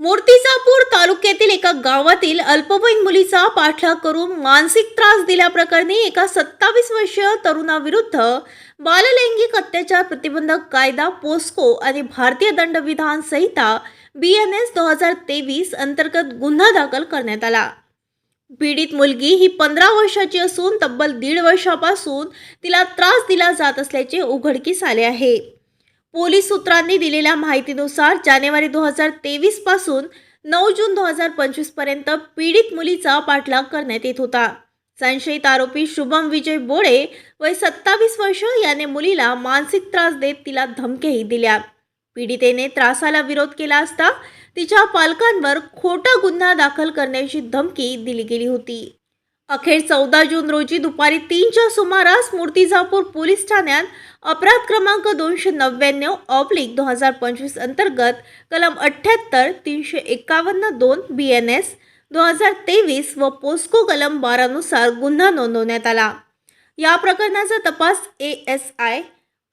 मूर्तिजापूर तालुक्यातील एका गावातील अल्पवयीन मुलीचा पाठलाग करून मानसिक त्रास दिल्याप्रकरणी एका सत्तावीस वर्षीय तरुणाविरुद्ध बाललैंगिक अत्याचार प्रतिबंधक कायदा पोस्को आणि भारतीय दंडविधान संहिता बी एन एस दोन हजार तेवीस अंतर्गत गुन्हा दाखल करण्यात आला. पीडित मुलगी ही पंधरा वर्षाची असून तब्बल दीड वर्षापासून तिला त्रास दिला जात असल्याचे उघडकीस आले आहे. पोलीस सूत्रांनी दिलेल्या माहितीनुसार जानेवारी दोन हजार तेवीसपासून नऊ जून दोन हजार पंचवीसपर्यंत पीडित मुलीचा पाठलाग करण्यात येत होता. संशयित आरोपी शुभम विजय बोडे वय सत्तावीस वर्ष याने मुलीला मानसिक त्रास देत तिला धमक्याही दिल्या. पीडितेने त्रासाला विरोध केला असता तिच्या पालकांवर खोटा गुन्हा दाखल करण्याची धमकी दिली गेली होती. अखेर चौदा जून रोजी दुपारी तीनच्या सुमारास मूर्तिजापूर पोलीस ठाण्यात अपराध क्रमांक दोनशे नव्याण्णव ऑब्लिक दोन हजार पंचवीस अंतर्गत कलम अठ्ठ्याहत्तर तीनशे एकावन्न दोन बी एन एस दोन हजार तेवीस व पोस्को कलम बारानुसार गुन्हा नोंदवण्यात आला. या प्रकरणाचा तपास A S I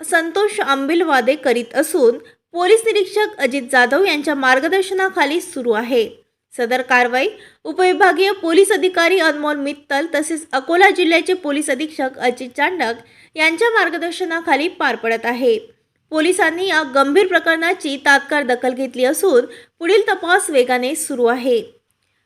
Santosh Ambilwade करीत असून पोलीस निरीक्षक अजित जाधव यांच्या मार्गदर्शनाखाली सुरू आहे. सदर कारवाई उपविभागीय पोलीस अधिकारी अनमोल मित्तल तसेच अकोला जिल्ह्याचे पोलीस अधीक्षक अजित चांडक यांच्या मार्गदर्शनाखाली पार पडत आहे. पोलिसांनी या गंभीर प्रकरणाची तात्काळ दखल घेतली असून पुढील तपास वेगाने सुरू आहे.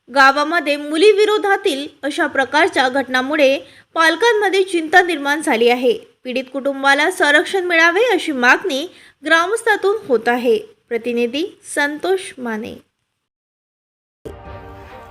गावामध्ये मुलीविरोधातील अशा प्रकारच्या घटनांमुळे पालकांमध्ये चिंता निर्माण झाली आहे. पीडित कुटुंबाला संरक्षण मिळावे अशी मागणी ग्रामस्थातून होत आहे. प्रतिनिधी संतोष माने.